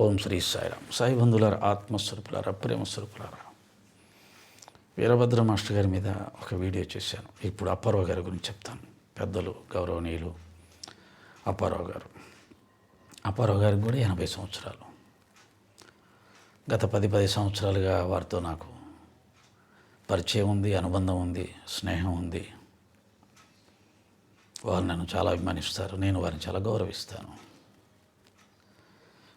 ఓం శ్రీ సాయిరామ్. సాయి బంధులార ఆత్మస్వరూపులారా ప్రేమస్వరూపులారా. వీరభద్ర మాస్టర్ గారి మీద ఒక వీడియో చేశాను. ఇప్పుడు అప్పారావు గారి గురించి చెప్తాను. పెద్దలు గౌరవనీయులు అప్పారావు గారు. అప్పారావు గారికి కూడా ఎనభై సంవత్సరాలు. గత పది పది సంవత్సరాలుగా వారితో నాకు పరిచయం ఉంది అనుబంధం ఉంది స్నేహం ఉంది. వారు నన్ను చాలా అభిమానిస్తారు. నేను వారిని చాలా గౌరవిస్తాను.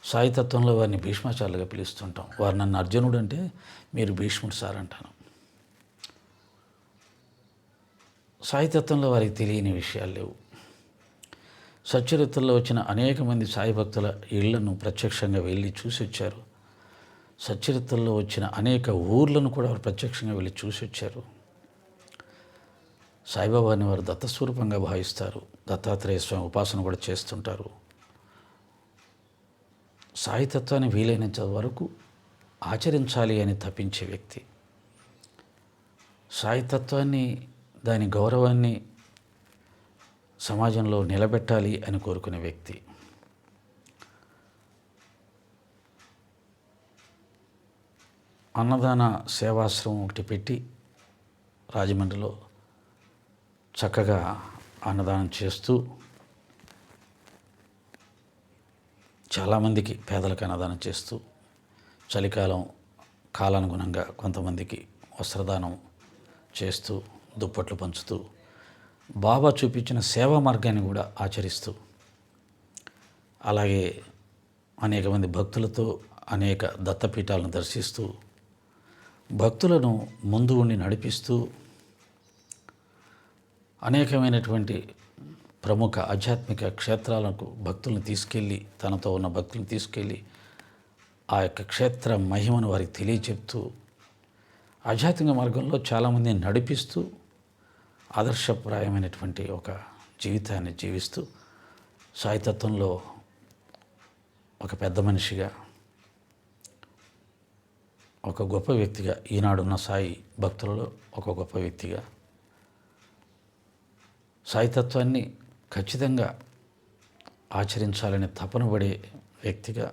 సాయితత్వంలో వారిని భీష్మాచార్యులుగా పిలుస్తుంటాం. వారు నన్ను అర్జునుడు అంటే మీరు భీష్ముడు సార్ అంటాను. సాయితత్వంలో వారికి తెలియని విషయాలు లేవు. సచ్చరిత్రలో వచ్చిన అనేక మంది సాయి భక్తుల ఇళ్ళను ప్రత్యక్షంగా వెళ్ళి చూసి వచ్చారు. సచ్చరిత్రలో వచ్చిన అనేక ఊర్లను కూడా వారు ప్రత్యక్షంగా వెళ్ళి చూసి వచ్చారు. సాయిబాబాని వారు దత్తస్వరూపంగా భావిస్తారు. దత్తాత్రేయ స్వామి ఉపాసన కూడా చేస్తుంటారు. సాయితత్వాన్ని వీలైనంత వరకు ఆచరించాలి అని తప్పించే వ్యక్తి. సాయితత్వాన్ని దాని గౌరవాన్ని సమాజంలో నిలబెట్టాలి అని కోరుకునే వ్యక్తి. అన్నదాన సేవాశ్రమం ఒకటి పెట్టి రాజమండ్రిలో చక్కగా అన్నదానం చేస్తూ చాలామందికి పేదలకు అన్నదానం చేస్తూ చలికాలం కాలానుగుణంగా కొంతమందికి వస్త్రదానం చేస్తూ దుప్పట్లు పంచుతూ బాబా చూపించిన సేవా మార్గాన్ని కూడా ఆచరిస్తూ అలాగే అనేక మంది భక్తులతో అనేక దత్తపీఠాలను దర్శిస్తూ భక్తులను ముందు ఉండి నడిపిస్తూ అనేకమైనటువంటి ప్రముఖ ఆధ్యాత్మిక క్షేత్రాలకు భక్తులను తీసుకెళ్ళి తనతో ఉన్న భక్తులను తీసుకెళ్ళి ఆ యొక్క క్షేత్ర మహిమను వారికి తెలియచెప్తూ ఆధ్యాత్మిక మార్గంలో చాలామందిని నడిపిస్తూ ఆదర్శప్రాయమైనటువంటి ఒక జీవితాన్ని జీవిస్తూ సాయితత్వంలో ఒక పెద్ద మనిషిగా ఒక గొప్ప వ్యక్తిగా ఈనాడున్న సాయి భక్తులలో ఒక గొప్ప వ్యక్తిగా సాయితత్వాన్ని ఖచ్చితంగా ఆచరించాలని తపన పడే వ్యక్తిగా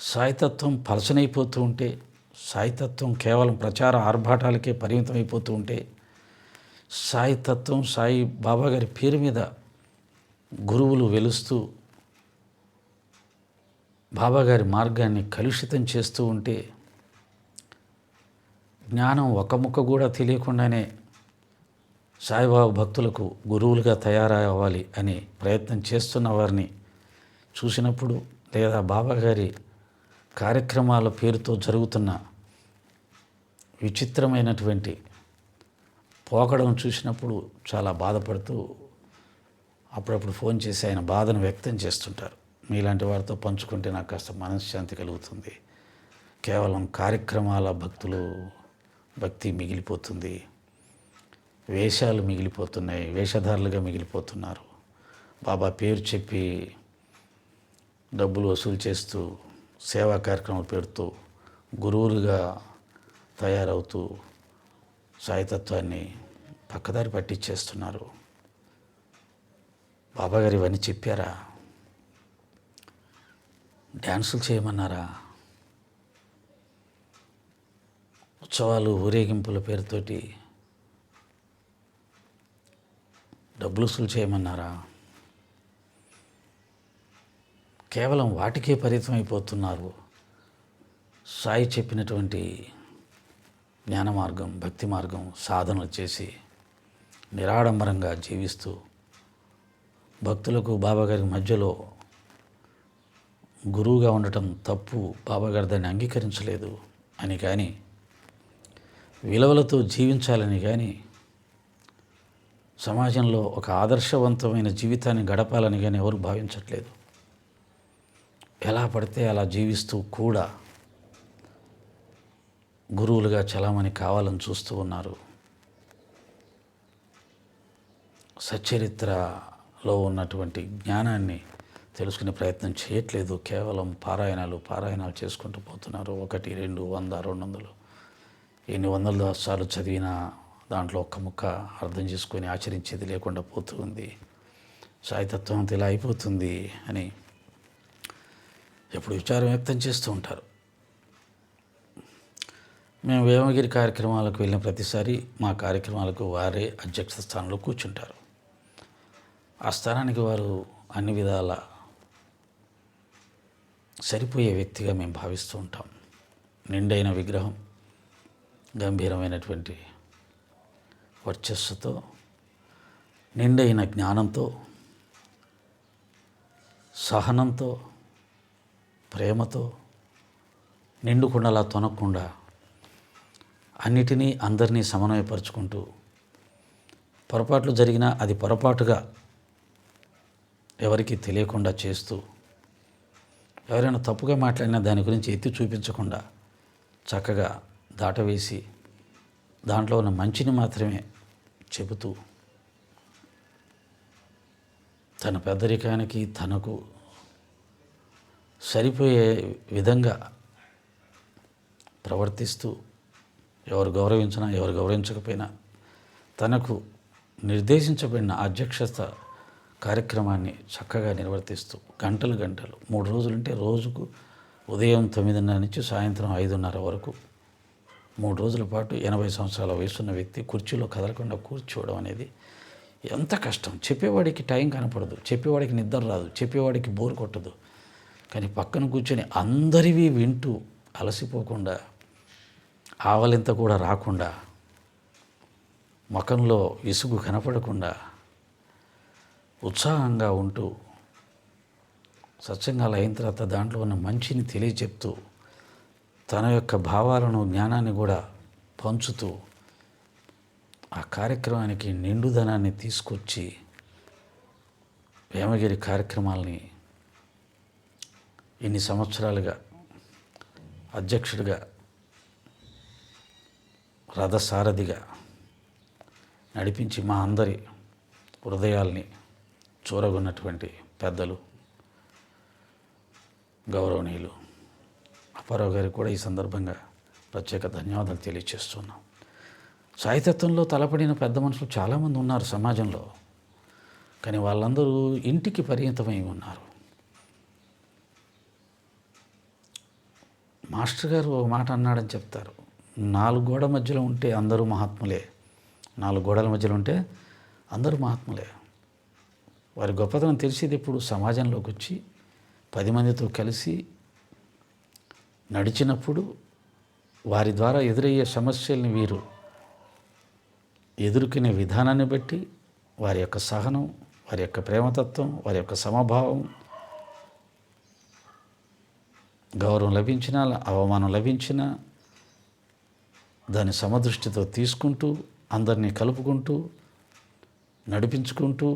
సాయితత్వం పలసనైపోతూ ఉంటే సాయితత్వం కేవలం ప్రచార ఆర్భాటాలకే పరిమితం అయిపోతూ ఉంటే సాయితత్వం సాయి బాబా గారి పేరు మీద గురువులు వెలుస్తూ బాబాగారి మార్గాన్ని కలుషితం చేస్తూ ఉంటే జ్ఞానం ఒక ముక్క కూడా తెలియకుండానే సాయిబాబా భక్తులకు గురువులుగా తయారవ్వాలి అని ప్రయత్నం చేస్తున్న వారిని చూసినప్పుడు లేదా బాబాగారి కార్యక్రమాల పేరుతో జరుగుతున్న విచిత్రమైనటువంటి పోకడం చూసినప్పుడు చాలా బాధపడుతూ అప్పుడప్పుడు ఫోన్ చేసి ఆయన బాధను వ్యక్తం చేస్తుంటారు. మీలాంటి వారితో పంచుకుంటే నాకు కాస్త మనశ్శాంతి కలుగుతుంది. కేవలం కార్యక్రమాల భక్తులు భక్తి మిగిలిపోతుంది. వేషాలు మిగిలిపోతున్నాయి వేషధారులుగా మిగిలిపోతున్నారు. బాబా పేరు చెప్పి డబ్బులు వసూలు చేస్తూ సేవా కార్యక్రమాలు పెడుతూ గురువులుగా తయారవుతూ సాయితత్వాన్ని పక్కదారి పట్టించేస్తున్నారు. బాబాగారు ఇవన్నీ చెప్పారా? డ్యాన్సులు చేయమన్నారా? ఉత్సవాలు ఊరేగింపుల పేరుతోటి డబ్బులు వసూలు చేయమన్నారా? కేవలం వాటికే పరిమితం అయిపోతున్నారు సాయి చెప్పినటువంటి జ్ఞాన మార్గం భక్తి మార్గం సాధనలు చేసి నిరాడంబరంగా జీవిస్తూ భక్తులకు బాబాగారి మధ్యలో గురువుగా ఉండటం తప్పు బాబాగారు దాన్ని అంగీకరించలేదు. అని కానీ విలువలతో జీవించాలని కానీ సమాజంలో ఒక ఆదర్శవంతమైన జీవితాన్ని గడపాలని కానీ ఎవరు భావించట్లేదు. ఎలా పడితే అలా జీవిస్తూ కూడా గురువులుగా చలామణి కావాలని చూస్తూ ఉన్నారు. సచ్చరిత్రలో ఉన్నటువంటి జ్ఞానాన్ని తెలుసుకునే ప్రయత్నం చేయట్లేదు. కేవలం పారాయణాలు పారాయణాలు చేసుకుంటూ పోతున్నారు. ఒకటి రెండు వంద రెండు వందలు. ఎన్ని వందల సార్లు చదివినా దాంట్లో ఒక్క ముక్క అర్థం చేసుకొని ఆచరించేది లేకుండా పోతుంది. సాయితత్వం అంత ఇలా అయిపోతుంది అని ఎప్పుడు విచారం వ్యక్తం చేస్తూ ఉంటారు. మేము వేమగిరి కార్యక్రమాలకు వెళ్ళిన ప్రతిసారి మా కార్యక్రమాలకు వారే అధ్యక్ష స్థానంలో కూర్చుంటారు. ఆ స్థానానికి వారు అన్ని విధాల సరిపోయే వ్యక్తిగా మేము భావిస్తూ ఉంటాం. నిండైన విగ్రహం గంభీరమైనటువంటి వర్చస్సుతో నిండైన జ్ఞానంతో సహనంతో ప్రేమతో నిండుకుండలా తొనకుండా అన్నిటినీ అందరినీ సమన్వయపరుచుకుంటూ పొరపాట్లు జరిగినా అది పొరపాటుగా ఎవరికి తెలియకుండా చేస్తూ ఎవరైనా తప్పుగా మాట్లాడినా దాని గురించి ఎత్తి చూపించకుండా చక్కగా దాటవేసి దాంట్లో ఉన్న మంచిని మాత్రమే చెబుతూ తన పెద్దరికానికి తనకు సరిపోయే విధంగా ప్రవర్తిస్తూ ఎవరు గౌరవించినా ఎవరు గౌరవించకపోయినా తనకు నిర్దేశించబడిన అధ్యక్షత కార్యక్రమాన్ని చక్కగా నిర్వర్తిస్తూ గంటలు గంటలు మూడు రోజులుంటే రోజుకు ఉదయం తొమ్మిదిన్నర నుంచి సాయంత్రం ఐదున్నర వరకు మూడు రోజుల పాటు ఎనభై సంవత్సరాల వయసున్న వ్యక్తి కుర్చీలో కదలకుండా కూర్చోవడం అనేది ఎంత కష్టం. చెప్పేవాడికి టైం కనపడదు చెప్పేవాడికి నిద్ర రాదు చెప్పేవాడికి బోర్ కొట్టదు. కానీ పక్కన కూర్చొని అందరివి వింటూ అలసిపోకుండా ఆవలింత కూడా రాకుండా ముఖంలో ఇసుగు కనపడకుండా ఉత్సాహంగా ఉంటూ సత్సంగాలు అయిన తర్వాత దాంట్లో ఉన్న మంచిని తెలియచెప్తూ తన యొక్క భావాలను జ్ఞానాన్ని కూడా పంచుతూ ఆ కార్యక్రమానికి నిండుదనాన్ని తీసుకొచ్చి వేమగిరి కార్యక్రమాలని ఇన్ని సంవత్సరాలుగా అధ్యక్షుడిగా రథసారథిగా నడిపించి మా అందరి హృదయాల్ని చూరగొన్నటువంటి పెద్దలు గౌరవనీయులు అప్పారావు గారికి కూడా ఈ సందర్భంగా ప్రత్యేక ధన్యవాదాలు తెలియజేస్తున్నాం. సాహితత్వంలో తలపడిన పెద్ద మనుషులు చాలామంది ఉన్నారు సమాజంలో. కానీ వాళ్ళందరూ ఇంటికి పరిమితమై ఉన్నారు. మాస్టర్ గారు ఒక మాట అన్నాడని చెప్తారు. నాలుగు గోడ మధ్యలో ఉంటే అందరూ మహాత్ములే. నాలుగు గోడల మధ్యలో ఉంటే అందరూ మహాత్ములే. వారి గొప్పతనం తెలిసేది ఇప్పుడు సమాజంలోకి వచ్చి పది మందితో కలిసి నడిచినప్పుడు వారి ద్వారా ఎదురయ్యే సమస్యల్ని వీరు ఎదుర్కొనే విధానాన్ని బట్టి వారి యొక్క సహనం వారి యొక్క ప్రేమతత్వం వారి యొక్క సమభావం గౌరవం లభించినా అవమానం లభించినా దాని సమదృష్టితో తీసుకుంటూ అందరినీ కలుపుకుంటూ నడిపించుకుంటూ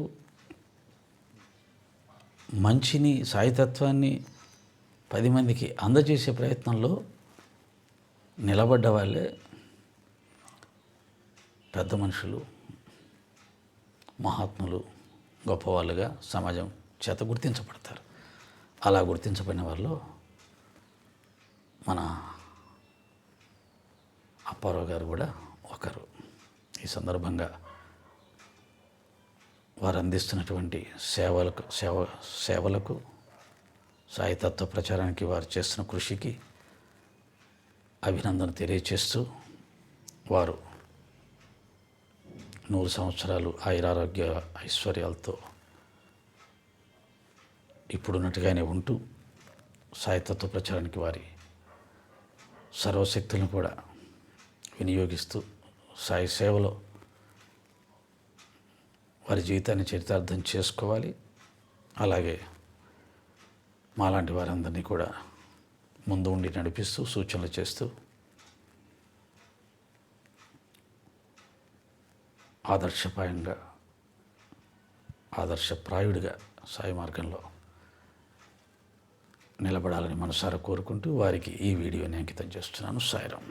మంచిని సాయితత్వాన్ని పది మందికి అందజేసే ప్రయత్నంలో నిలబడ్డ వాళ్ళే పెద్ద మనుషులు మహాత్ములు గొప్పవాళ్ళుగా సమాజం చేత గుర్తించబడతారు. అలా గుర్తించబడిన వాళ్ళు మన అప్పారావు గారు కూడా ఒకరు. ఈ సందర్భంగా వారు అందిస్తున్నటువంటి సేవలకు సేవ సేవలకు సాయితత్వ ప్రచారానికి వారు చేస్తున్న కృషికి అభినందన తెలియచేస్తూ వారు నూరు సంవత్సరాలు ఆయురారోగ్య ఐశ్వర్యాలతో ఇప్పుడున్నట్టుగానే ఉంటూ సాయతత్వ ప్రచారానికి వారి సర్వశక్తులను కూడా వినియోగిస్తూ సాయి సేవలో వారి జీవితాన్ని చరితార్థం చేసుకోవాలి. అలాగే మాలాంటి వారందరినీ కూడా ముందు ఉండి నడిపిస్తూ సూచనలు చేస్తూ ఆదర్శపాయంగా ఆదర్శప్రాయుడిగా సాయి మార్గంలో నిలబడాలని మనసారా కోరుకుంటూ వారికి ఈ వీడియోని అంకితం చేస్తున్నాను. సాయిరామ్.